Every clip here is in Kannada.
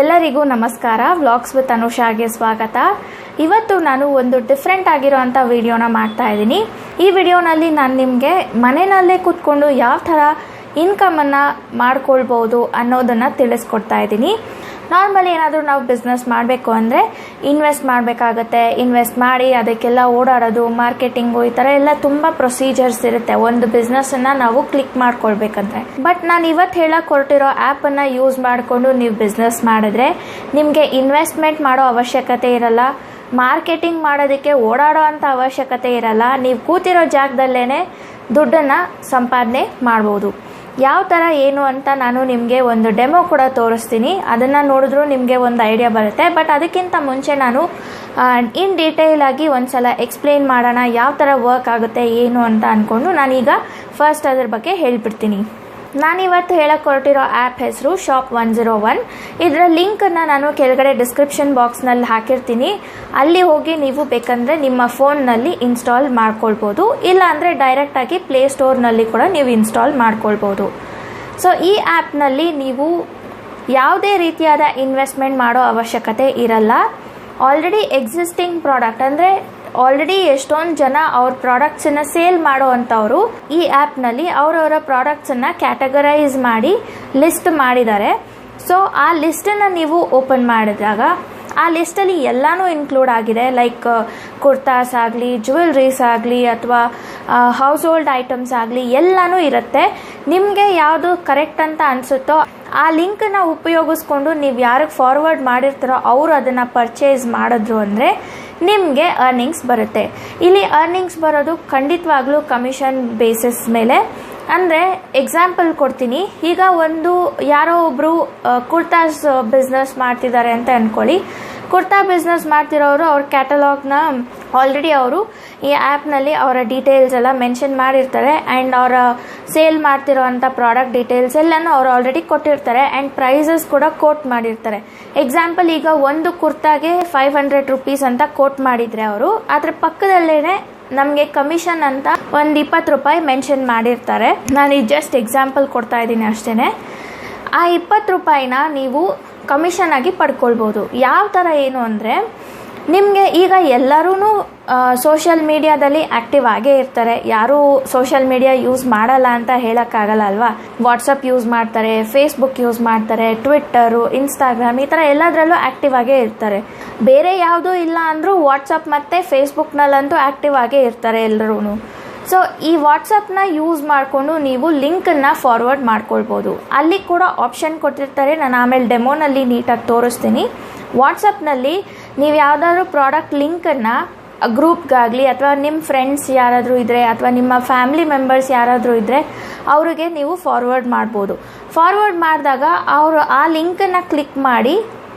ಎಲ್ಲರಿಗೂ ನಮಸ್ಕಾರ. ವ್ಲಾಗ್ಸ್ ವಿತ್ ಅನುಷಾಗೆ ಸ್ವಾಗತ. ಇವತ್ತು ನಾನು ಒಂದು ಡಿಫ್ರೆಂಟ್ ಆಗಿರೋಂಥ ವಿಡಿಯೋನ ಮಾಡ್ತಾ ಇದ್ದೀನಿ. ಈ ವಿಡಿಯೋನಲ್ಲಿ ನಾನು ನಿಮಗೆ ಮನೆಯಲ್ಲೇ ಕೂತ್ಕೊಂಡು ಯಾವ ಥರ ಇನ್ಕಮನ್ನು ಮಾಡ್ಕೊಳ್ಬೋದು ಅನ್ನೋದನ್ನು ತಿಳಿಸ್ಕೊಡ್ತಾ ಇದ್ದೀನಿ. ನಾರ್ಮಲಿ ಏನಾದರೂ ನಾವು ಬಿಸ್ನೆಸ್ ಮಾಡಬೇಕು ಅಂದರೆ ಇನ್ವೆಸ್ಟ್ ಮಾಡಬೇಕಾಗತ್ತೆ. ಇನ್ವೆಸ್ಟ್ ಮಾಡಿ ಅದಕ್ಕೆಲ್ಲ ಓಡಾಡೋದು ಮಾರ್ಕೆಟಿಂಗು ಈ ಥರ ಎಲ್ಲ ತುಂಬ ಪ್ರೊಸೀಜರ್ಸ್ ಇರುತ್ತೆ. ಒಂದು ಬಿಸ್ನೆಸ್ಸನ್ನು ನಾವು ಕ್ಲಿಕ್ ಮಾಡ್ಕೊಳ್ಬೇಕಂದ್ರೆ. ಬಟ್ ನಾನು ಇವತ್ತು ಹೇಳಕ್ಕೆ ಹೊರಟಿರೋ ಆ್ಯಪನ್ನು ಯೂಸ್ ಮಾಡಿಕೊಂಡು ನೀವು ಬಿಸ್ನೆಸ್ ಮಾಡಿದ್ರೆ ನಿಮಗೆ ಇನ್ವೆಸ್ಟ್ಮೆಂಟ್ ಮಾಡೋ ಅವಶ್ಯಕತೆ ಇರಲ್ಲ. ಮಾರ್ಕೆಟಿಂಗ್ ಮಾಡೋದಕ್ಕೆ ಓಡಾಡೋ ಅಂಥ ಅವಶ್ಯಕತೆ ಇರಲ್ಲ. ನೀವು ಕೂತಿರೋ ಜಾಗದಲ್ಲೇ ದುಡ್ಡನ್ನು ಸಂಪಾದನೆ ಮಾಡ್ಬೋದು. ಯಾವ ಥರ ಏನು ಅಂತ ನಾನು ನಿಮಗೆ ಒಂದು ಡೆಮೋ ಕೂಡ ತೋರಿಸ್ತೀನಿ. ಅದನ್ನು ನೋಡಿದ್ರೂ ನಿಮಗೆ ಒಂದು ಐಡಿಯಾ ಬರುತ್ತೆ. ಬಟ್ ಅದಕ್ಕಿಂತ ಮುಂಚೆ ನಾನು ಇನ್ ಡೀಟೇಲ್ ಆಗಿ ಒಂದು ಸಲ ಎಕ್ಸ್ಪ್ಲೇನ್ ಮಾಡೋಣ, ಯಾವ ಥರ ವರ್ಕ್ ಆಗುತ್ತೆ, ಏನು ಅಂತ ಅಂದ್ಕೊಂಡು ನಾನೀಗ ಫಸ್ಟ್ ಅದ್ರ ಬಗ್ಗೆ ಹೇಳ್ಬಿಡ್ತೀನಿ. ನಾನಿವತ್ತು ಹೇಳಕ್ಕೆ ಹೊರಟಿರೋ ಆ್ಯಪ್ ಹೆಸರು ಶಾಪ್ ಒನ್ ಜೀರೋ ಒನ್ ಇದರ ಲಿಂಕನ್ನು ನಾನು ಕೆಳಗಡೆ ಡಿಸ್ಕ್ರಿಪ್ಷನ್ ಬಾಕ್ಸ್ನಲ್ಲಿ ಹಾಕಿರ್ತೀನಿ. ಅಲ್ಲಿ ಹೋಗಿ ನೀವು ಬೇಕಂದರೆ ನಿಮ್ಮ ಫೋನ್ನಲ್ಲಿ ಇನ್ಸ್ಟಾಲ್ ಮಾಡ್ಕೊಳ್ಬೋದು. ಇಲ್ಲಾಂದರೆ ಡೈರೆಕ್ಟಾಗಿ ಪ್ಲೇಸ್ಟೋರ್ನಲ್ಲಿ ಕೂಡ ನೀವು ಇನ್ಸ್ಟಾಲ್ ಮಾಡ್ಕೊಳ್ಬೋದು. ಸೊ ಈ ಆ್ಯಪ್ನಲ್ಲಿ ನೀವು ಯಾವುದೇ ರೀತಿಯಾದ ಇನ್ವೆಸ್ಟ್ಮೆಂಟ್ ಮಾಡೋ ಅವಶ್ಯಕತೆ ಇರಲ್ಲ. ಆಲ್ರೆಡಿ ಎಕ್ಸಿಸ್ಟಿಂಗ್ ಪ್ರಾಡಕ್ಟ್ ಅಂದರೆ ಆಲ್ರೆಡಿ ಎಷ್ಟೊಂದು ಜನ ಅವ್ರ ಪ್ರಾಡಕ್ಟ್ಸನ್ನು ಸೇಲ್ ಮಾಡೋ ಅಂಥವರು ಈ ಆ್ಯಪ್ನಲ್ಲಿ ಅವರವರ ಪ್ರಾಡಕ್ಟ್ಸನ್ನು ಕ್ಯಾಟಗರೈಸ್ ಮಾಡಿ ಲಿಸ್ಟ್ ಮಾಡಿದ್ದಾರೆ. ಸೊ ಆ ಲಿಸ್ಟನ್ನು ನೀವು ಓಪನ್ ಮಾಡಿದಾಗ ಆ ಲಿಸ್ಟಲ್ಲಿ ಎಲ್ಲನೂ ಇನ್ಕ್ಲೂಡ್ ಆಗಿದೆ. ಲೈಕ್ ಕುರ್ತಾಸ್ ಆಗಲಿ ಜ್ಯುವೆಲ್ರೀಸ್ ಆಗಲಿ ಅಥವಾ ಹೌಸ್ ಹೋಲ್ಡ್ ಐಟಮ್ಸ್ ಆಗಲಿ ಎಲ್ಲನೂ ಇರುತ್ತೆ. ನಿಮಗೆ ಯಾವುದು ಕರೆಕ್ಟ್ ಅಂತ ಅನಿಸುತ್ತೋ ಆ ಲಿಂಕನ್ನು ಉಪಯೋಗಿಸ್ಕೊಂಡು ನೀವು ಯಾರಿಗೆ ಫಾರ್ವರ್ಡ್ ಮಾಡಿರ್ತಾರೋ ಅವರು ಅದನ್ನು ಪರ್ಚೇಸ್ ಮಾಡಿದ್ರು ಅಂದರೆ ನಿಮಗೆ ಅರ್ನಿಂಗ್ಸ್ ಬರುತ್ತೆ. ಇಲ್ಲಿ ಅರ್ನಿಂಗ್ಸ್ ಬರೋದು ಖಂಡಿತವಾಗ್ಲೂ ಕಮಿಷನ್ ಬೇಸಿಸ್ ಮೇಲೆ. ಅಂದರೆ ಎಕ್ಸಾಂಪಲ್ ಕೊಡ್ತೀನಿ. ಈಗ ಒಂದು ಯಾರೋ ಒಬ್ಬರು ಕುರ್ತಾಸ್ ಬಿಸ್ನೆಸ್ ಮಾಡ್ತಿದ್ದಾರೆ ಅಂತ ಅಂದ್ಕೊಳ್ಳಿ ಕುರ್ತಾ ಬಿಸ್ನೆಸ್ ಮಾಡ್ತಿರೋರು ಅವ್ರ ಕ್ಯಾಟಲಾಗ್ನ ಆಲ್ರೆಡಿ ಅವರು ಈ ಆ್ಯಪ್ನಲ್ಲಿ ಅವರ ಡೀಟೇಲ್ಸ್ ಎಲ್ಲ ಮೆನ್ಷನ್ ಮಾಡಿರ್ತಾರೆ ಆ್ಯಂಡ್ ಅವರ ಸೇಲ್ ಮಾಡ್ತಿರೋ ಅಂಥ ಪ್ರಾಡಕ್ಟ್ ಡೀಟೇಲ್ಸ್ ಎಲ್ಲನೂ ಅವ್ರು ಆಲ್ರೆಡಿ ಕೊಟ್ಟಿರ್ತಾರೆ ಆ್ಯಂಡ್ ಪ್ರೈಸಸ್ ಕೂಡ ಕೋಟ್ ಮಾಡಿರ್ತಾರೆ. ಎಕ್ಸಾಂಪಲ್ ಈಗ ಒಂದು ಕುರ್ತಾಗೆ ಫೈವ್ ಹಂಡ್ರೆಡ್ ರುಪೀಸ್ ಅಂತ ಕೋಟ್ ಮಾಡಿದರೆ ಅವರು ಅದ್ರ ಪಕ್ಕದಲ್ಲೇ ನಮಗೆ ಕಮಿಷನ್ ಅಂತ ಒಂದು ಇಪ್ಪತ್ತು ರೂಪಾಯಿ ಮೆನ್ಷನ್ ಮಾಡಿರ್ತಾರೆ. ನಾನು ಇದು ಜಸ್ಟ್ ಎಕ್ಸಾಂಪಲ್ ಕೊಡ್ತಾ ಇದ್ದೀನಿ ಅಷ್ಟೇ ಆ ಇಪ್ಪತ್ತು ರೂಪಾಯಿನ ನೀವು ಕಮಿಷನ್ ಆಗಿ ಪಡ್ಕೊಳ್ಬೋದು. ಯಾವ ಥರ ಏನು ಅಂದರೆ, ನಿಮಗೆ ಈಗ ಎಲ್ಲರೂ ಸೋಷಿಯಲ್ ಮೀಡಿಯಾದಲ್ಲಿ ಆ್ಯಕ್ಟಿವ್ ಆಗೇ ಇರ್ತಾರೆ. ಯಾರೂ ಸೋಷಿಯಲ್ ಮೀಡಿಯಾ ಯೂಸ್ ಮಾಡಲ್ಲ ಅಂತ ಹೇಳೋಕ್ಕಾಗಲ್ಲ ಅಲ್ವಾ? ವಾಟ್ಸಪ್ ಯೂಸ್ ಮಾಡ್ತಾರೆ ಫೇಸ್ಬುಕ್ ಯೂಸ್ ಮಾಡ್ತಾರೆ ಟ್ವಿಟ್ಟರು ಇನ್ಸ್ಟಾಗ್ರಾಮ್ ಈ ಥರ ಎಲ್ಲದರಲ್ಲೂ ಆ್ಯಕ್ಟಿವ್ ಆಗೇ ಇರ್ತಾರೆ. ಬೇರೆ ಯಾವುದೂ ಇಲ್ಲ ಅಂದರೂ ವಾಟ್ಸಪ್ ಮತ್ತು ಫೇಸ್ಬುಕ್ನಲ್ಲಂತೂ ಆ್ಯಕ್ಟಿವ್ ಆಗೇ ಇರ್ತಾರೆ ಎಲ್ಲರೂ ಸೊ ಈ ವಾಟ್ಸಪ್ನ ಯೂಸ್ ಮಾಡಿಕೊಂಡು ನೀವು ಲಿಂಕನ್ನು ಫಾರ್ವರ್ಡ್ ಮಾಡ್ಕೊಳ್ಬೋದು. ಅಲ್ಲಿ ಕೂಡ ಆಪ್ಷನ್ ಕೊಟ್ಟಿರ್ತಾರೆ. ನಾನು ಆಮೇಲೆ ಡೆಮೋನಲ್ಲಿ ನೀಟಾಗಿ ತೋರಿಸ್ತೀನಿ. ವಾಟ್ಸಪ್ನಲ್ಲಿ ನೀವು ಯಾವುದಾದ್ರೂ ಪ್ರಾಡಕ್ಟ್ ಲಿಂಕನ್ನು ಗ್ರೂಪ್ಗಾಗಲಿ ಅಥವಾ ನಿಮ್ಮ ಫ್ರೆಂಡ್ಸ್ ಯಾರಾದರೂ ಇದ್ದರೆ ಅಥವಾ ನಿಮ್ಮ ಫ್ಯಾಮಿಲಿ ಮೆಂಬರ್ಸ್ ಯಾರಾದರೂ ಇದ್ದರೆ ಅವರಿಗೆ ನೀವು ಫಾರ್ವರ್ಡ್ ಮಾಡ್ಬೋದು. ಫಾರ್ವರ್ಡ್ ಮಾಡಿದಾಗ ಅವರು ಆ ಲಿಂಕನ್ನು ಕ್ಲಿಕ್ ಮಾಡಿ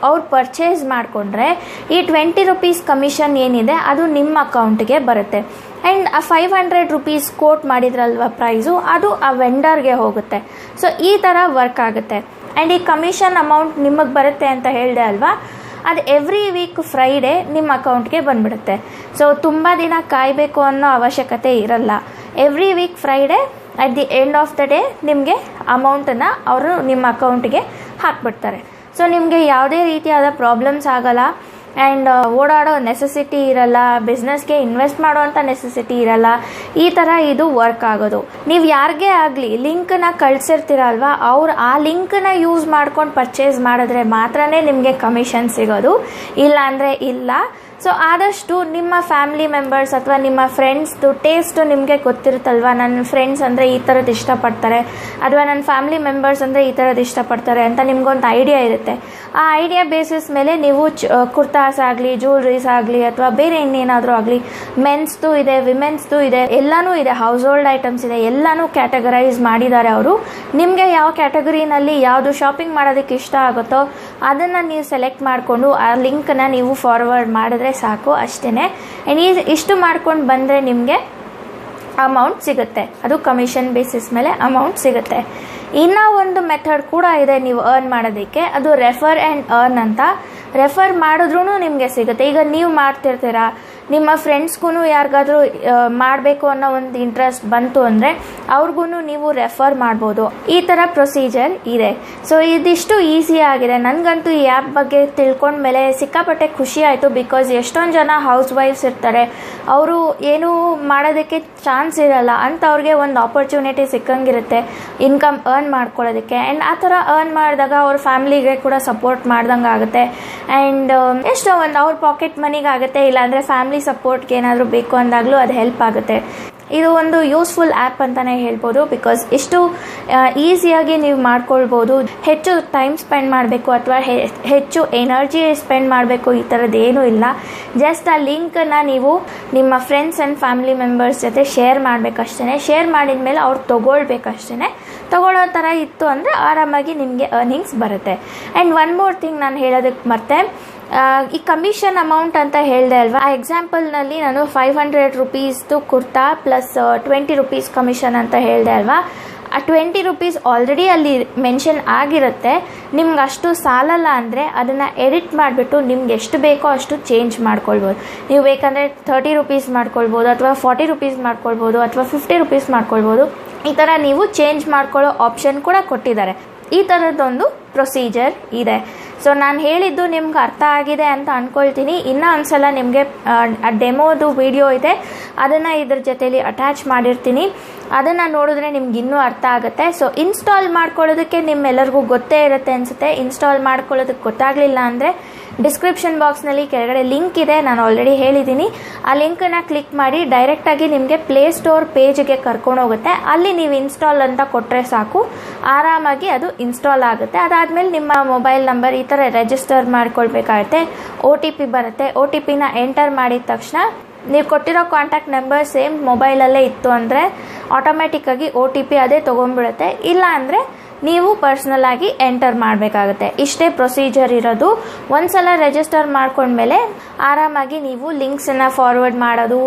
ಅವ್ರು ಪರ್ಚೇಸ್ ಮಾಡಿಕೊಂಡ್ರೆ ಈ ಟ್ವೆಂಟಿ ರುಪೀಸ್ ಕಮಿಷನ್ ಏನಿದೆ, ಅದು ನಿಮ್ಮ ಅಕೌಂಟ್ಗೆ ಬರುತ್ತೆ. ಆ್ಯಂಡ್ ಆ ಫೈವ್ ಹಂಡ್ರೆಡ್ ರುಪೀಸ್ ಕೋಟ್ ಮಾಡಿದ್ರಲ್ವ ಪ್ರೈಸು ಅದು ಆ ವೆಂಡರ್ಗೆ ಹೋಗುತ್ತೆ. ಸೊ ಈ ಥರ ವರ್ಕ್ ಆಗುತ್ತೆ. ಆ್ಯಂಡ್ ಈ ಕಮಿಷನ್ ಅಮೌಂಟ್ ನಿಮಗೆ ಬರುತ್ತೆ ಅಂತ ಹೇಳಿದೆ ಅಲ್ವಾ? ಅದು ಎವ್ರಿ ವೀಕ್ ಫ್ರೈಡೇ ನಿಮ್ಮ ಅಕೌಂಟ್ಗೆ ಬಂದ್ಬಿಡುತ್ತೆ. ಸೊ ತುಂಬ ದಿನ ಕಾಯಬೇಕು ಅನ್ನೋ ಅವಶ್ಯಕತೆ ಇರಲ್ಲ. Every week Friday at the end of the day ನಿಮಗೆ ಅಮೌಂಟನ್ನು ಅವರು ನಿಮ್ಮ ಅಕೌಂಟ್ಗೆ ಹಾಕ್ಬಿಡ್ತಾರೆ. ಸೊ ನಿಮಗೆ ಯಾವುದೇ ರೀತಿಯಾದ ಪ್ರಾಬ್ಲಮ್ಸ್ ಆಗಲ್ಲ. ಆ್ಯಂಡ್ ಓಡಾಡೋ ನೆಸೆಸಿಟಿ ಇರಲ್ಲ. ಬಿಸ್ನೆಸ್ಗೆ ಇನ್ವೆಸ್ಟ್ ಮಾಡೋವಂಥ ನೆಸೆಸಿಟಿ ಇರಲ್ಲ. ಈ ಥರ ಇದು ವರ್ಕ್ ಆಗೋದು. ನೀವು ಯಾರಿಗೇ ಆಗಲಿ ಲಿಂಕನ್ನ ಕಳಿಸಿರ್ತೀರಲ್ವ? ಅವ್ರು ಆ ಲಿಂಕನ್ನ ಯೂಸ್ ಮಾಡ್ಕೊಂಡು ಪರ್ಚೇಸ್ ಮಾಡಿದ್ರೆ ಮಾತ್ರನೇ ನಿಮಗೆ ಕಮಿಷನ್ ಸಿಗೋದು. ಇಲ್ಲ ಅಂದರೆ ಇಲ್ಲ. ಸೊ ಆದಷ್ಟು ನಿಮ್ಮ ಫ್ಯಾಮಿಲಿ ಮೆಂಬರ್ಸ್ ಅಥವಾ ನಿಮ್ಮ ಫ್ರೆಂಡ್ಸ್ದು ಟೇಸ್ಟು ನಿಮಗೆ ಗೊತ್ತಿರುತ್ತಲ್ವ? ನನ್ನ ಫ್ರೆಂಡ್ಸ್ ಅಂದರೆ ಈ ಥರದ್ದು ಇಷ್ಟಪಡ್ತಾರೆ. ಅಥವಾ ನನ್ನ ಫ್ಯಾಮಿಲಿ ಮೆಂಬರ್ಸ್ ಅಂದರೆ ಈ ಥರದ್ದು ಇಷ್ಟಪಡ್ತಾರೆ ಅಂತ ನಿಮಗೊಂದು ಐಡಿಯಾ ಇರುತ್ತೆ. ಆ ಐಡಿಯಾ ಬೇಸಿಸ್ ಮೇಲೆ ನೀವು ಚ ಕುರ್ತಾಸ್ ಆಗಲಿ ಜ್ಯುವೆಲ್ರೀಸ್ ಆಗಲಿ ಅಥವಾ ಬೇರೆ ಇನ್ನೇನಾದರೂ ಆಗಲಿ ಮೆನ್ಸ್ದು ಇದೆ ವಿಮೆನ್ಸ್ದು ಇದೆ, ಎಲ್ಲನೂ ಇದೆ. ಹೌಸ್ ಹೋಲ್ಡ್ ಐಟಮ್ಸ್ ಇದೆ. ಎಲ್ಲನೂ ಕ್ಯಾಟಗರೈಸ್ ಮಾಡಿದ್ದಾರೆ ಅವರು. ನಿಮಗೆ ಯಾವ ಕ್ಯಾಟಗರಿನಲ್ಲಿ ಯಾವುದು ಶಾಪಿಂಗ್ ಮಾಡೋದಕ್ಕೆ ಇಷ್ಟ ಆಗುತ್ತೋ ಅದನ್ನು ನೀವು ಸೆಲೆಕ್ಟ್ ಮಾಡಿಕೊಂಡು ಆ ಲಿಂಕನ್ನು ನೀವು ಫಾರ್ವರ್ಡ್ ಮಾಡಿದ್ರೆ ಸಾಕು ಅಷ್ಟೇ ಆ್ಯಂಡ್ ಈ ಇಷ್ಟು ಮಾಡ್ಕೊಂಡು ಬಂದರೆ ನಿಮಗೆ ಅಮೌಂಟ್ ಸಿಗುತ್ತೆ. ಅದು ಕಮಿಷನ್ ಬೇಸಿಸ್ ಮೇಲೆ ಅಮೌಂಟ್ ಸಿಗುತ್ತೆ. ಇನ್ನೂ ಒಂದು ಮೆಥಡ್ ಕೂಡ ಇದೆ ನೀವು ಅರ್ನ್ ಮಾಡೋದಕ್ಕೆ. ಅದು ರೆಫರ್ ಆ್ಯಂಡ್ ಅರ್ನ್ ಅಂತ. ರೆಫರ್ ಮಾಡಿದ್ರೂ ನಿಮಗೆ ಸಿಗುತ್ತೆ. ಈಗ ನೀವು ಮಾಡ್ತಿರ್ತೀರಾ? ನಿಮ್ಮ ಫ್ರೆಂಡ್ಸ್ಗೂ ಯಾರಿಗಾದ್ರೂ ಮಾಡಬೇಕು ಅನ್ನೋ ಒಂದು ಇಂಟ್ರೆಸ್ಟ್ ಬಂತು ಅಂದರೆ ಅವ್ರಿಗೂ ನೀವು ರೆಫರ್ ಮಾಡ್ಬೋದು. ಈ ಥರ ಪ್ರೊಸೀಜರ್ ಇದೆ. ಸೊ ಇದಿಷ್ಟು ಈಸಿ ಆಗಿದೆ. ನನಗಂತೂ ಈ ಆ್ಯಪ್ ಬಗ್ಗೆ ತಿಳ್ಕೊಂಡ್ಮೇಲೆ ಸಿಕ್ಕಾಪಟ್ಟೆ ಖುಷಿ ಆಯಿತು ಬಿಕಾಸ್ ಎಷ್ಟೊಂದು ಜನ ಹೌಸ್ ವೈಫ್ಸ್ ಇರ್ತಾರೆ. ಅವರು ಏನೂ ಮಾಡೋದಕ್ಕೆ ಚಾನ್ಸ್ ಇರಲ್ಲ. ಅಂತ ಅವ್ರಿಗೆ ಒಂದು ಆಪರ್ಚುನಿಟಿ ಸಿಕ್ಕಂಗಿರುತ್ತೆ ಇನ್ಕಮ್ ಅರ್ನ್ ಮಾಡ್ಕೊಳ್ಳೋದಕ್ಕೆ. ಆ್ಯಂಡ್ ಆ ಥರ ಅರ್ನ್ ಮಾಡಿದಾಗ ಅವ್ರ ಫ್ಯಾಮಿಲಿಗೆ ಕೂಡ ಸಪೋರ್ಟ್ ಮಾಡ್ದಂಗೆ ಆಗುತ್ತೆ ಆ್ಯಂಡ್ ಎಷ್ಟೋ ಒಂದು ಅವ್ರ ಪಾಕೆಟ್ ಮನಿಗಾಗುತ್ತೆ ಇಲ್ಲಾಂದರೆ ಫ್ಯಾಮ್ಲಿ ಸಪೋರ್ಟ್ಗೆ ಏನಾದರೂ ಬೇಕು ಅಂದಾಗಲೂ ಅದು ಹೆಲ್ಪ್ ಆಗುತ್ತೆ. ಇದು ಒಂದು ಯೂಸ್ಫುಲ್ ಆ್ಯಪ್ ಅಂತಲೇ ಹೇಳ್ಬೋದು ಬಿಕಾಸ್ ಇಷ್ಟು ಈಸಿಯಾಗಿ ನೀವು ಮಾಡ್ಕೊಳ್ಬೋದು. ಹೆಚ್ಚು ಟೈಮ್ ಸ್ಪೆಂಡ್ ಮಾಡಬೇಕು ಅಥವಾ ಹೆಚ್ಚು ಎನರ್ಜಿ ಸ್ಪೆಂಡ್ ಮಾಡಬೇಕು ಈ ಥರದ್ದು ಇಲ್ಲ. ಜಸ್ಟ್ ಆ ಲಿಂಕನ್ನು ನೀವು ನಿಮ್ಮ ಫ್ರೆಂಡ್ಸ್ ಆ್ಯಂಡ್ ಫ್ಯಾಮಿಲಿ ಮೆಂಬರ್ಸ್ ಜೊತೆ ಶೇರ್ ಮಾಡಬೇಕಷ್ಟೇ ಶೇರ್ ಮಾಡಿದ ಮೇಲೆ ಅವ್ರು ತೊಗೊಳ್ಬೇಕಷ್ಟೇ ತೊಗೊಳ್ಳೋ ಥರ ಇತ್ತು ಅಂದರೆ ಆರಾಮಾಗಿ ನಿಮಗೆ ಅರ್ನಿಂಗ್ಸ್ ಬರುತ್ತೆ. ಆ್ಯಂಡ್ ಒನ್ ಮೋರ್ ಥಿಂಗ್ ನಾನು ಹೇಳೋದಕ್ಕೆ ಮತ್ತೆ ಈ ಕಮಿಷನ್ ಅಮೌಂಟ್ ಅಂತ ಹೇಳಿದೆ ಅಲ್ವಾ? ಆ ಎಕ್ಸಾಂಪಲ್ನಲ್ಲಿ ನಾನು five hundred ರುಪೀಸ್ದು kurta plus twenty rupees commission ಅಂತ ಹೇಳಿದೆ ಅಲ್ವಾ? ಆ ಟ್ವೆಂಟಿ ರುಪೀಸ್ ಆಲ್ರೆಡಿ ಅಲ್ಲಿ ಮೆನ್ಷನ್ ಆಗಿರುತ್ತೆ. ನಿಮ್ಗೆ ಅಷ್ಟು ಸಾಲಲ್ಲ ಅಂದರೆ ಅದನ್ನು ಎಡಿಟ್ ಮಾಡಿಬಿಟ್ಟು ನಿಮ್ಗೆ ಎಷ್ಟು ಬೇಕೋ ಅಷ್ಟು ಚೇಂಜ್ ಮಾಡ್ಕೊಳ್ಬೋದು. ನೀವು ಬೇಕಂದರೆ ಥರ್ಟಿ ರುಪೀಸ್ ಮಾಡ್ಕೊಳ್ಬೋದು ಅಥವಾ ಫಾರ್ಟಿ ರುಪೀಸ್ ಮಾಡ್ಕೊಳ್ಬೋದು ಅಥವಾ ಫಿಫ್ಟಿ ರುಪೀಸ್ ಮಾಡ್ಕೊಳ್ಬೋದು. ಈ ಥರ ನೀವು ಚೇಂಜ್ ಮಾಡ್ಕೊಳ್ಳೋ ಆಪ್ಷನ್ ಕೂಡ ಕೊಟ್ಟಿದ್ದಾರೆ. ಈ ಥರದ್ದೊಂದು ಪ್ರೊಸೀಜರ್ ಇದೆ. ಸೊ ನಾನು ಹೇಳಿದ್ದು ನಿಮ್ಗೆ ಅರ್ಥ ಆಗಿದೆ ಅಂತ ಅಂದ್ಕೊಳ್ತೀನಿ ಇನ್ನೂ ಒಂದ್ಸಲ ನಿಮಗೆ, ಆ ಡೆಮೋದು ವಿಡಿಯೋ ಇದೆ. ಅದನ್ನು ಇದ್ರ ಜೊತೇಲಿ ಅಟ್ಯಾಚ್ ಮಾಡಿರ್ತೀನಿ. ಅದನ್ನು ನೋಡಿದ್ರೆ ನಿಮ್ಗೆ ಇನ್ನೂ ಅರ್ಥ ಆಗುತ್ತೆ. ಸೊ ಇನ್ಸ್ಟಾಲ್ ಮಾಡ್ಕೊಳ್ಳೋದಕ್ಕೆ ನಿಮ್ಮೆಲ್ಲರಿಗೂ ಗೊತ್ತೇ ಇರುತ್ತೆ ಅನಿಸುತ್ತೆ. ಇನ್ಸ್ಟಾಲ್ ಮಾಡ್ಕೊಳ್ಳೋದಕ್ಕೆ ಗೊತ್ತಾಗಲಿಲ್ಲ ಅಂದರೆ ಡಿಸ್ಕ್ರಿಪ್ಷನ್ ಬಾಕ್ಸ್ನಲ್ಲಿ ಕೆಳಗಡೆ ಲಿಂಕ್ ಇದೆ, ನಾನು ಆಲ್ರೆಡಿ ಹೇಳಿದ್ದೀನಿ ಆ ಲಿಂಕನ್ನು ಕ್ಲಿಕ್ ಮಾಡಿ ಡೈರೆಕ್ಟಾಗಿ ನಿಮಗೆ ಪ್ಲೇ ಸ್ಟೋರ್ ಪೇಜ್ಗೆ ಕರ್ಕೊಂಡು ಹೋಗುತ್ತೆ. ಅಲ್ಲಿ ನೀವು ಇನ್ಸ್ಟಾಲ್ ಅಂತ ಕೊಟ್ಟರೆ ಸಾಕು. ಆರಾಮಾಗಿ ಅದು ಇನ್ಸ್ಟಾಲ್ ಆಗುತ್ತೆ. ಅದಾದಮೇಲೆ ನಿಮ್ಮ ಮೊಬೈಲ್ ನಂಬರ್ ಈ ಥರ ರಿಜಿಸ್ಟರ್ ಮಾಡ್ಕೊಳ್ಬೇಕಾಗತ್ತೆ. ಒ ಟಿ ಪಿ ಬರುತ್ತೆ. ಒ ಟಿ ಪಿನ ಎಂಟರ್ ಮಾಡಿದ ತಕ್ಷಣ ನೀವು ಕೊಟ್ಟಿರೋ ಕಾಂಟ್ಯಾಕ್ಟ್ ನಂಬರ್ ಸೇಮ್ ಮೊಬೈಲಲ್ಲೇ ಇತ್ತು ಅಂದರೆ ಆಟೋಮೆಟಿಕ್ಕಾಗಿ ಒ ಟಿ ಪಿ ಅದೇ ತೊಗೊಂಡ್ಬಿಡುತ್ತೆ. ಇಲ್ಲ ಅಂದರೆ ನೀವು ಪರ್ಸ್ನಲ್ ಆಗಿ ಎಂಟರ್ ಮಾಡಬೇಕಾಗುತ್ತೆ. ಇಷ್ಟೇ ಪ್ರೊಸೀಜರ್ ಇರೋದು. ಒಂದ್ಸಲ ರಿಜಿಸ್ಟರ್ ಮಾಡ್ಕೊಂಡ್ಮೇಲೆ ಆರಾಮಾಗಿ ನೀವು ಲಿಂಕ್ಸನ್ನು ಫಾರ್ವರ್ಡ್ ಮಾಡೋದು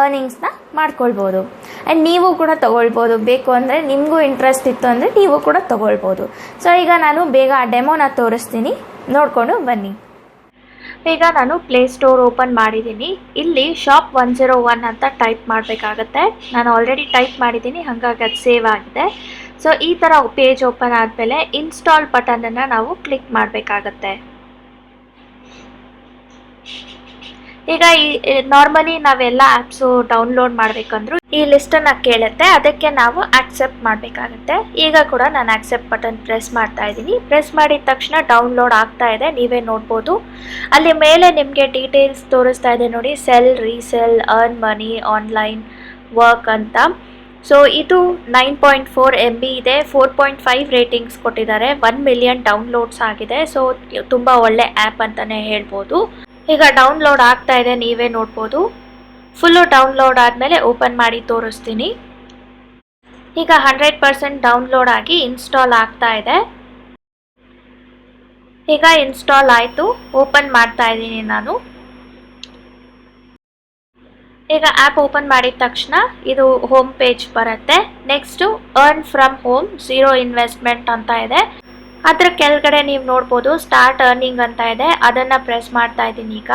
ಅರ್ನಿಂಗ್ಸ್ನ ಮಾಡ್ಕೊಳ್ಬೋದು. ಆ್ಯಂಡ್ ನೀವು ಕೂಡ ತಗೊಳ್ಬೋದು. ಬೇಕು ಅಂದರೆ ನಿಮಗೂ ಇಂಟ್ರೆಸ್ಟ್ ಇತ್ತು ಅಂದರೆ ನೀವು ಕೂಡ ತಗೊಳ್ಬೋದು. ಸೊ ಈಗ ನಾನು ಬೇಗ ಆ ಡೆಮೋನ ತೋರಿಸ್ತೀನಿ. ನೋಡಿಕೊಂಡು ಬನ್ನಿ. ಈಗ ನಾನು ಪ್ಲೇ ಸ್ಟೋರ್ ಓಪನ್ ಮಾಡಿದ್ದೀನಿ. ಇಲ್ಲಿ ಶಾಪ್ ಒನ್ ಜೀರೋ ಒನ್ ಅಂತ ಟೈಪ್ ಮಾಡಬೇಕಾಗತ್ತೆ. ನಾನು ಆಲ್ರೆಡಿ ಟೈಪ್ ಮಾಡಿದ್ದೀನಿ. ಹಾಗಾಗಿ ಅದು ಸೇವ್ ಆಗಿದೆ. ಸೊ ಈ ಥರ ಪೇಜ್ ಓಪನ್ ಆದಮೇಲೆ ಇನ್ಸ್ಟಾಲ್ ಬಟನನ್ನು ನಾವು ಕ್ಲಿಕ್ ಮಾಡಬೇಕಾಗತ್ತೆ. ಈಗ ಈ ನಾರ್ಮಲಿ ನಾವೆಲ್ಲ ಆ್ಯಪ್ಸು ಡೌನ್ಲೋಡ್ ಮಾಡಬೇಕಂದ್ರೂ ಈ ಲಿಸ್ಟನ್ನು ಕೇಳುತ್ತೆ, ಅದಕ್ಕೆ ನಾವು ಆಕ್ಸೆಪ್ಟ್ ಮಾಡಬೇಕಾಗತ್ತೆ. ಈಗ ಕೂಡ ನಾನು ಆಕ್ಸೆಪ್ಟ್ ಬಟನ್ ಪ್ರೆಸ್ ಮಾಡ್ತಾ ಇದ್ದೀನಿ. ಪ್ರೆಸ್ ಮಾಡಿದ ತಕ್ಷಣ ಡೌನ್ಲೋಡ್ ಆಗ್ತಾ ಇದೆ, ನೀವೇ ನೋಡ್ಬೋದು. ಅಲ್ಲಿ ಮೇಲೆ ನಿಮಗೆ ಡೀಟೇಲ್ಸ್ ತೋರಿಸ್ತಾ ಇದೆ ನೋಡಿ sell resell earn money online work ಅಂತ. ಸೊ ಇದು nine point four M B ಇದೆ. ಫೋರ್ ಪಾಯಿಂಟ್ ಫೈವ್ ರೇಟಿಂಗ್ಸ್ ಕೊಟ್ಟಿದ್ದಾರೆ. ಒನ್ ಮಿಲಿಯನ್ ಡೌನ್ಲೋಡ್ಸ್ ಆಗಿದೆ. ಸೊ ತುಂಬ ಒಳ್ಳೆ ಆ್ಯಪ್ ಅಂತಲೇ ಹೇಳ್ಬೋದು. ಈಗ ಡೌನ್ಲೋಡ್ ಆಗ್ತಾ ಇದೆ. ನೀವೇ ನೋಡ್ಬೋದು. ಫುಲ್ಲು ಡೌನ್ಲೋಡ್ ಆದಮೇಲೆ ಓಪನ್ ಮಾಡಿ ತೋರಿಸ್ತೀನಿ. ಈಗ ಹಂಡ್ರೆಡ್ ಪರ್ಸೆಂಟ್ ಡೌನ್ಲೋಡ್ ಆಗಿ ಇನ್ಸ್ಟಾಲ್ ಆಗ್ತಾ ಇದೆ. ಈಗ ಇನ್ಸ್ಟಾಲ್ ಆಯಿತು. ಓಪನ್ ಮಾಡ್ತಾ ಇದ್ದೀನಿ ನಾನು. ಈಗ ಆ್ಯಪ್ ಓಪನ್ ಮಾಡಿದ ತಕ್ಷಣ ಇದು ಹೋಮ್ ಪೇಜ್ ಬರುತ್ತೆ. Next earn from home zero investment ಅಂತ ಇದೆ. ಅದರ ಕೆಳಗಡೆ ನೀವು ನೋಡ್ಬೋದು ಸ್ಟಾರ್ಟ್ ಅರ್ನಿಂಗ್ ಅಂತ ಇದೆ. ಅದನ್ನು ಪ್ರೆಸ್ ಮಾಡ್ತಾ ಇದ್ದೀನಿ ಈಗ.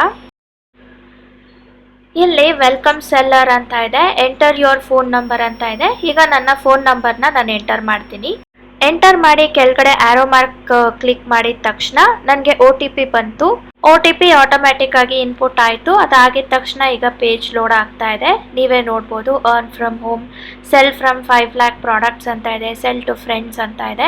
ಇಲ್ಲಿ ವೆಲ್ಕಮ್ ಸೆಲ್ಲರ್ ಅಂತ ಇದೆ. ಎಂಟರ್ ಯುವರ್ ಫೋನ್ ನಂಬರ್ ಅಂತ ಇದೆ. ಈಗ ನನ್ನ ಫೋನ್ ನಂಬರ್ನ ನಾನು ಎಂಟರ್ ಮಾಡ್ತೀನಿ. ಎಂಟರ್ ಮಾಡಿ ಕೆಳಗಡೆ ಆರೋ ಮಾರ್ಕ್ ಕ್ಲಿಕ್ ಮಾಡಿದ ತಕ್ಷಣ ನನಗೆ ಒ ಟಿ ಪಿ ಬಂತು. ಒ ಟಿ ಪಿ ಆಟೋಮ್ಯಾಟಿಕ್ ಆಗಿ ಇನ್ಪುಟ್ ಆಯಿತು. ಅದಾಗಿದ ತಕ್ಷಣ ಈಗ ಪೇಜ್ ಲೋಡ್ ಆಗ್ತಾ ಇದೆ. ನೀವೇ ನೋಡ್ಬೋದು earn from home sell from five lakh products ಅಂತ ಇದೆ ಸೆಲ್ ಟು ಫ್ರೆಂಡ್ಸ್ ಅಂತ ಇದೆ.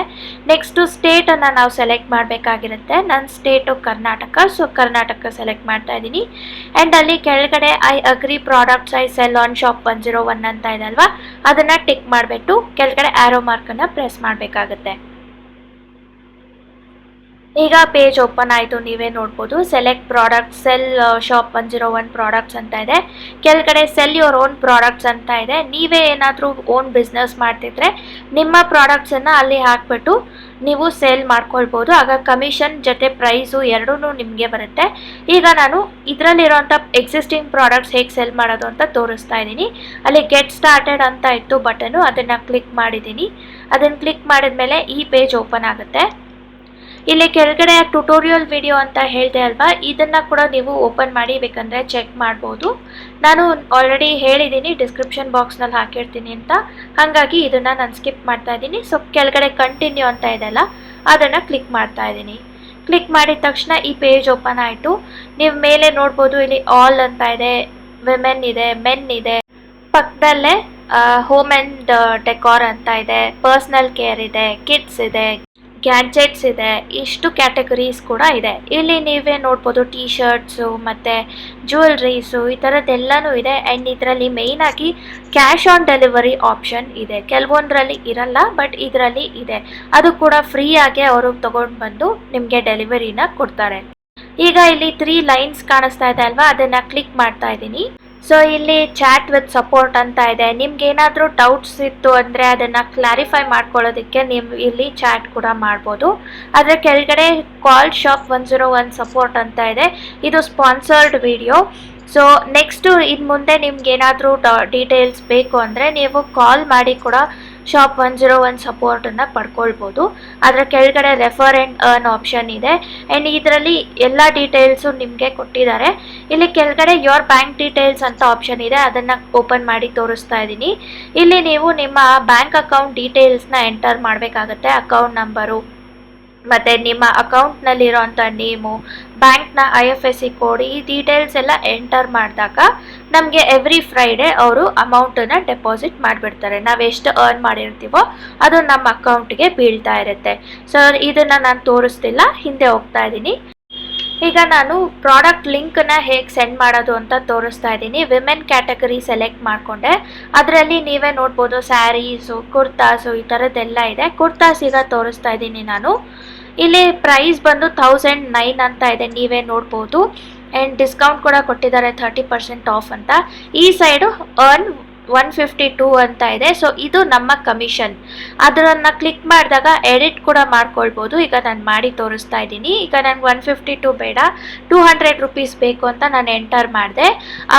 ನೆಕ್ಸ್ಟು ಸ್ಟೇಟನ್ನು ನಾವು ಸೆಲೆಕ್ಟ್ ಮಾಡಬೇಕಾಗಿರುತ್ತೆ. ನನ್ನ state Karnataka so Karnataka select ಮಾಡ್ತಾ ಇದ್ದೀನಿ ಆ್ಯಂಡ್ ಅಲ್ಲಿ ಕೆಳಗಡೆ I agree products I sell on shop one zero one ಅಂತ ಇದೆ ಅಲ್ವಾ? ಅದನ್ನು ಟಿಕ್ ಮಾಡಿಬಿಟ್ಟು ಕೆಳಗಡೆ ಆ್ಯರೋ ಮಾರ್ಕನ್ನು ಪ್ರೆಸ್ ಮಾಡಬೇಕಾಗುತ್ತೆ. ಈಗ ಪೇಜ್ ಓಪನ್ ಆಯಿತು, ನೀವೇ ನೋಡ್ಬೋದು. Select product sell shop one zero one products ಅಂತ ಇದೆ. ಕೆಳಗಡೆ ಸೆಲ್ ಯುವರ್ ಓನ್ ಪ್ರಾಡಕ್ಟ್ಸ್ ಅಂತ ಇದೆ. ನೀವೇ ಏನಾದರೂ ಓನ್ ಬಿಸ್ನೆಸ್ ಮಾಡ್ತಿದ್ರೆ ನಿಮ್ಮ ಪ್ರಾಡಕ್ಟ್ಸನ್ನು ಅಲ್ಲಿ ಹಾಕ್ಬಿಟ್ಟು ನೀವು ಸೇಲ್ ಮಾಡ್ಕೊಳ್ಬೋದು. ಆಗ ಕಮಿಷನ್ ಜೊತೆ ಪ್ರೈಸು ಎರಡೂ ನಿಮಗೆ ಬರುತ್ತೆ. ಈಗ ನಾನು ಇದರಲ್ಲಿರೋಂಥ ಎಕ್ಸಿಸ್ಟಿಂಗ್ ಪ್ರಾಡಕ್ಟ್ಸ್ ಹೇಗೆ ಸೆಲ್ ಮಾಡೋದು ಅಂತ ತೋರಿಸ್ತಾ ಇದ್ದೀನಿ. ಅಲ್ಲಿ ಗೆಟ್ ಸ್ಟಾರ್ಟೆಡ್ ಅಂತ ಇತ್ತು ಬಟನು ಅದನ್ನು ಕ್ಲಿಕ್ ಮಾಡಿದ್ದೀನಿ. ಅದನ್ನು ಕ್ಲಿಕ್ ಮಾಡಿದ ಮೇಲೆ ಈ ಪೇಜ್ ಓಪನ್ ಆಗುತ್ತೆ. ಇಲ್ಲಿ ಕೆಳಗಡೆ ಟ್ಯುಟೋರಿಯಲ್ ವಿಡಿಯೋ ಅಂತ ಹೇಳಿದೆ ಅಲ್ವಾ? ಇದನ್ನ ಕೂಡ ನೀವು ಓಪನ್ ಮಾಡಿ, ಬೇಕಂದ್ರೆ ಚೆಕ್ ಮಾಡ್ಬೋದು. ನಾನು ಆಲ್ರೆಡಿ ಹೇಳಿದ್ದೀನಿ ಡಿಸ್ಕ್ರಿಪ್ಷನ್ ಬಾಕ್ಸ್ನಲ್ಲಿ ಹಾಕಿರ್ತೀನಿ ಅಂತ. ಹಾಗಾಗಿ ಇದನ್ನ ನಾನು ಸ್ಕಿಪ್ ಮಾಡ್ತಾ ಇದ್ದೀನಿ ಸೊ ಕೆಳಗಡೆ ಕಂಟಿನ್ಯೂ ಅಂತ ಇದೆಲ್ಲ ಅದನ್ನು ಕ್ಲಿಕ್ ಮಾಡ್ತಾ ಇದ್ದೀನಿ ಕ್ಲಿಕ್ ಮಾಡಿದ ತಕ್ಷಣ ಈ ಪೇಜ್ ಓಪನ್ ಆಯಿತು. ನೀವು ಮೇಲೆ ನೋಡ್ಬೋದು, ಇಲ್ಲಿ ಆಲ್ ಅಂತ ಇದೆ ವಿಮೆನ್ ಇದೆ ಮೆನ್ ಇದೆ. ಪಕ್ಕದಲ್ಲೇ ಹೋಮ್ ಆ್ಯಂಡ್ ಡೆಕೋರ್ ಅಂತ ಇದೆ ಪರ್ಸ್ನಲ್ ಕೇರ್ ಇದೆ ಕಿಡ್ಸ್ ಇದೆ. ಗ್ಯಾಡ್ಜೆಟ್ಸ್ ಇದೆ, ಇಷ್ಟು ಕ್ಯಾಟಗರೀಸ್ ಕೂಡ ಇದೆ. ಇಲ್ಲಿ ನೀವೇ ನೋಡ್ಬೋದು ಟೀ ಶರ್ಟ್ಸು ಮತ್ತು ಜ್ಯುವೆಲ್ರೀಸು ಈ ಥರದ್ದೆಲ್ಲನೂ ಇದೆ. ಆ್ಯಂಡ್ ಇದರಲ್ಲಿ ಮೇಯ್ನಾಗಿ ಕ್ಯಾಶ್ ಆನ್ ಡೆಲಿವರಿ ಆಪ್ಷನ್ ಇದೆ. ಕೆಲವೊಂದರಲ್ಲಿ ಇರಲ್ಲ ಬಟ್ ಇದರಲ್ಲಿ ಇದೆ. ಅದು ಕೂಡ ಫ್ರೀಯಾಗಿ ಅವರು ತೊಗೊಂಡು ಬಂದು ನಿಮಗೆ ಡೆಲಿವರಿನ ಕೊಡ್ತಾರೆ. ಈಗ ಇಲ್ಲಿ ತ್ರೀ ಲೈನ್ಸ್ ಕಾಣಿಸ್ತಾ ಇದೆ ಅಲ್ವಾ? ಅದನ್ನು ಕ್ಲಿಕ್ ಮಾಡ್ತಾ ಇದ್ದೀನಿ. ಸೊ ಇಲ್ಲಿ ಚಾಟ್ ವಿತ್ ಸಪೋರ್ಟ್ ಅಂತ ಇದೆ. ನಿಮ್ಗೆ ಏನಾದರೂ ಡೌಟ್ಸ್ ಇತ್ತು ಅಂದರೆ ಅದನ್ನು ಕ್ಲಾರಿಫೈ ಮಾಡ್ಕೊಳ್ಳೋದಕ್ಕೆ ನೀವು ಇಲ್ಲಿ ಚಾಟ್ ಕೂಡ ಮಾಡ್ಬೋದು. ಅದರ ಕೆಳಗಡೆ call shop one zero one support ಅಂತ ಇದೆ. ಇದು ಸ್ಪಾನ್ಸರ್ಡ್ ವಿಡಿಯೋ ಸೊ ನೆಕ್ಸ್ಟು ಇನ್ನು ಮುಂದೆ ನಿಮ್ಗೆ ಏನಾದರೂ ಡೀಟೇಲ್ಸ್ ಬೇಕು ಅಂದರೆ ನೀವು ಕಾಲ್ ಮಾಡಿ ಕೂಡ ಶಾಪ್ ಒನ್ ಜೀರೋ ಒನ್ ಸಪೋರ್ಟನ್ನು ಪಡ್ಕೊಳ್ಬೋದು. ಅದರ ಕೆಳಗಡೆ ರೆಫರ್ ಆ್ಯಂಡ್ ಅರ್ನ್ ಆಪ್ಷನ್ ಇದೆ. ಆ್ಯಂಡ್ ಇದರಲ್ಲಿ ಎಲ್ಲ ಡೀಟೇಲ್ಸು ನಿಮಗೆ ಕೊಟ್ಟಿದ್ದಾರೆ. ಇಲ್ಲಿ ಕೆಳಗಡೆ ಯೋರ್ ಬ್ಯಾಂಕ್ ಡೀಟೇಲ್ಸ್ ಅಂತ ಆಪ್ಷನ್ ಇದೆ. ಅದನ್ನು ಓಪನ್ ಮಾಡಿ ತೋರಿಸ್ತಾ ಇದ್ದೀನಿ. ಇಲ್ಲಿ ನೀವು ನಿಮ್ಮ ಬ್ಯಾಂಕ್ ಅಕೌಂಟ್ ಡೀಟೇಲ್ಸ್ನ ಎಂಟರ್ ಮಾಡಬೇಕಾಗತ್ತೆ. ಅಕೌಂಟ್ ನಂಬರು ಮತ್ತು ನಿಮ್ಮ ಅಕೌಂಟ್ನಲ್ಲಿರೋಂಥ ನೇಮು ಬ್ಯಾಂಕ್ನ I F S C code ಈ ಡೀಟೇಲ್ಸ್ ಎಲ್ಲ ಎಂಟರ್ ಮಾಡಿದಾಗ ನಮಗೆ ಎವ್ರಿ ಫ್ರೈಡೇ ಅವರು ಅಮೌಂಟನ್ನು ಡೆಪಾಸಿಟ್ ಮಾಡಿಬಿಡ್ತಾರೆ. ನಾವು ಎಷ್ಟು ಅರ್ನ್ ಮಾಡಿರ್ತೀವೋ ಅದು ನಮ್ಮ ಅಕೌಂಟ್ಗೆ ಬೀಳ್ತಾ ಇರುತ್ತೆ. ಸೊ ಇದನ್ನು ನಾನು ತೋರಿಸ್ತಿಲ್ಲ, ಹಿಂದೆ ಹೋಗ್ತಾ ಇದ್ದೀನಿ. ಈಗ ನಾನು ಪ್ರಾಡಕ್ಟ್ ಲಿಂಕನ್ನ ಹೇಗೆ ಸೆಂಡ್ ಮಾಡೋದು ಅಂತ ತೋರಿಸ್ತಾ ಇದ್ದೀನಿ. ವಿಮೆನ್ ಕ್ಯಾಟಗರಿ ಸೆಲೆಕ್ಟ್ ಮಾಡಿಕೊಂಡೆ. ಅದರಲ್ಲಿ ನೀವೇ ನೋಡ್ಬೋದು ಸ್ಯಾರೀಸು ಕುರ್ತಾಸು ಈ ಥರದ್ದೆಲ್ಲ ಇದೆ. ಕುರ್ತಾಸ್ ಈಗ ತೋರಿಸ್ತಾ ಇದ್ದೀನಿ ನಾನು. ಇಲ್ಲಿ ಪ್ರೈಸ್ ಬಂದು ತೌಸಂಡ್ ನೈನ್ ಅಂತ ಇದೆ, ನೀವೇ ನೋಡ್ಬೋದು. ಆ್ಯಂಡ್ ಡಿಸ್ಕೌಂಟ್ ಕೂಡ ಕೊಟ್ಟಿದ್ದಾರೆ ಥರ್ಟಿ ಪರ್ಸೆಂಟ್ ಆಫ್ ಅಂತ. ಈ side earn one fifty two ಅಂತ ಇದೆ. ಸೊ ಇದು ನಮ್ಮ ಕಮಿಷನ್. ಅದನ್ನು ಕ್ಲಿಕ್ ಮಾಡಿದಾಗ ಎಡಿಟ್ ಕೂಡ ಮಾಡ್ಕೊಳ್ಬೋದು. ಈಗ ನಾನು ಮಾಡಿ ತೋರಿಸ್ತಾ ಇದ್ದೀನಿ. ಈಗ ನನಗೆ ಒನ್ ಫಿಫ್ಟಿ ಟೂ ಬೇಡ. ಟೂ ಹಂಡ್ರೆಡ್ ರುಪೀಸ್ ಬೇಕು ಅಂತ ನಾನು ಎಂಟರ್ ಮಾಡಿದೆ.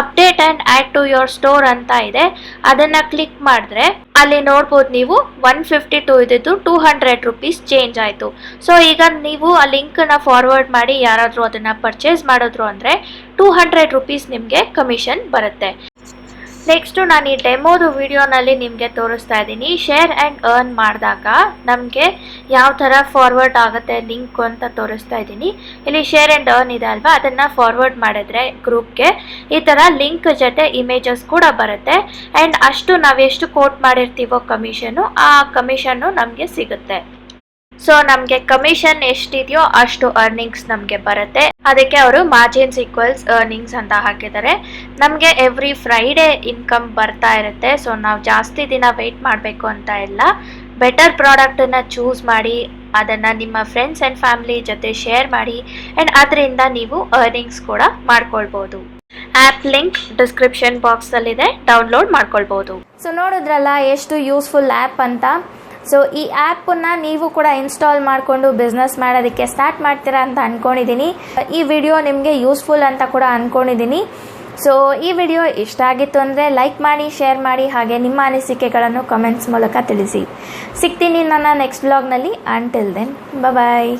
Update and add to your store ಅಂತ ಇದೆ. ಅದನ್ನು ಕ್ಲಿಕ್ ಮಾಡಿದ್ರೆ ಅಲ್ಲಿ ನೋಡ್ಬೋದು ನೀವು ಒನ್ ಫಿಫ್ಟಿ ಟೂ ಇದ್ದಿದ್ದು ಟೂ ಹಂಡ್ರೆಡ್ ರುಪೀಸ್ ಚೇಂಜ್ ಆಯಿತು. ಸೊ ಈಗ ನೀವು ಆ ಲಿಂಕನ್ನು ಫಾರ್ವರ್ಡ್ ಮಾಡಿ ಯಾರಾದರೂ ಅದನ್ನು ಪರ್ಚೇಸ್ ಮಾಡಿದ್ರು ಅಂದರೆ ಟೂ ಹಂಡ್ರೆಡ್ ರುಪೀಸ್ ನಿಮಗೆ ಕಮಿಷನ್ ಬರುತ್ತೆ. ನೆಕ್ಸ್ಟು ನಾನು ಈ ಡೆಮೋದು ವಿಡಿಯೋನಲ್ಲಿ ನಿಮಗೆ ತೋರಿಸ್ತಾ ಇದ್ದೀನಿ. ಶೇರ್ ಆ್ಯಂಡ್ ಅರ್ನ್ ಮಾಡಿದಾಗ ನಮಗೆ ಯಾವ ಥರ ಫಾರ್ವರ್ಡ್ ಆಗುತ್ತೆ ಲಿಂಕ್ ಅಂತ ತೋರಿಸ್ತಾ ಇದ್ದೀನಿ. ಇಲ್ಲಿ ಶೇರ್ ಆ್ಯಂಡ್ ಅರ್ನ್ ಇದೆ ಅಲ್ವಾ? ಅದನ್ನು ಫಾರ್ವರ್ಡ್ ಮಾಡಿದ್ರೆ ಗ್ರೂಪ್ಗೆ ಈ ಥರ ಲಿಂಕ್ ಜೊತೆ ಇಮೇಜಸ್ ಕೂಡ ಬರುತ್ತೆ. ಆ್ಯಂಡ್ ಅಷ್ಟು ನಾವೆಷ್ಟು ಕೋಟ್ ಮಾಡಿರ್ತೀವೋ ಕಮಿಷನು ಆ ಕಮಿಷನ್ನು ನಮಗೆ ಸಿಗುತ್ತೆ. ಸೊ ನಮಗೆ ಕಮಿಷನ್ ಎಷ್ಟಿದೆಯೋ ಅಷ್ಟು ಅರ್ನಿಂಗ್ಸ್ ನಮಗೆ ಬರುತ್ತೆ. ಅದಕ್ಕೆ ಅವರು ಮಾರ್ಜಿನ್ಸ್ ಈಕ್ವಲ್ಸ್ ಅರ್ನಿಂಗ್ಸ್ ಅಂತ ಹಾಕಿದ್ದಾರೆ. ನಮಗೆ ಎವ್ರಿ ಫ್ರೈಡೇ ಇನ್ಕಮ್ ಬರ್ತಾ ಇರುತ್ತೆ. ಸೊ ನಾವು ಜಾಸ್ತಿ ದಿನ ವೆಯ್ಟ್ ಮಾಡಬೇಕು ಅಂತ ಇಲ್ಲ. ಬೆಟರ್ ಪ್ರಾಡಕ್ಟನ್ನು ಚೂಸ್ ಮಾಡಿ, ಅದನ್ನು ನಿಮ್ಮ ಫ್ರೆಂಡ್ಸ್ ಆ್ಯಂಡ್ ಫ್ಯಾಮಿಲಿ ಜೊತೆ ಶೇರ್ ಮಾಡಿ ಆ್ಯಂಡ್ ಅದರಿಂದ ನೀವು ಅರ್ನಿಂಗ್ಸ್ ಕೂಡ ಮಾಡ್ಕೊಳ್ಬೋದು. ಆ್ಯಪ್ ಲಿಂಕ್ ಡಿಸ್ಕ್ರಿಪ್ಷನ್ ಬಾಕ್ಸಲ್ಲಿದೆ ಡೌನ್ಲೋಡ್ ಮಾಡ್ಕೊಳ್ಬೋದು. ಸೊ ನೋಡಿದ್ರಲ್ಲ, ಎಷ್ಟು ಯೂಸ್ಫುಲ್ ಆ್ಯಪ್ ಅಂತ? ಸೊ ಈ ಆ್ಯಪನ್ನು ನೀವು ಕೂಡ ಇನ್ಸ್ಟಾಲ್ ಮಾಡಿಕೊಂಡು ಬಿಸ್ನೆಸ್ ಮಾಡೋದಕ್ಕೆ ಸ್ಟಾರ್ಟ್ ಮಾಡ್ತೀರಾ ಅಂತ ಅಂದ್ಕೊಂಡಿದ್ದೀನಿ ಈ ವಿಡಿಯೋ ನಿಮಗೆ ಯೂಸ್ಫುಲ್ ಅಂತ ಕೂಡ ಅಂದ್ಕೊಂಡಿದ್ದೀನಿ ಸೊ ಈ ವಿಡಿಯೋ ಇಷ್ಟ ಆಗಿತ್ತು ಅಂದರೆ ಲೈಕ್ ಮಾಡಿ, ಶೇರ್ ಮಾಡಿ, ಹಾಗೆ ನಿಮ್ಮ ಅನಿಸಿಕೆಗಳನ್ನು ಕಮೆಂಟ್ಸ್ ಮೂಲಕ ತಿಳಿಸಿ. ಸಿಗ್ತೀನಿ ನನ್ನ ನೆಕ್ಸ್ಟ್ ಬ್ಲಾಗ್ನಲ್ಲಿ. Until then bye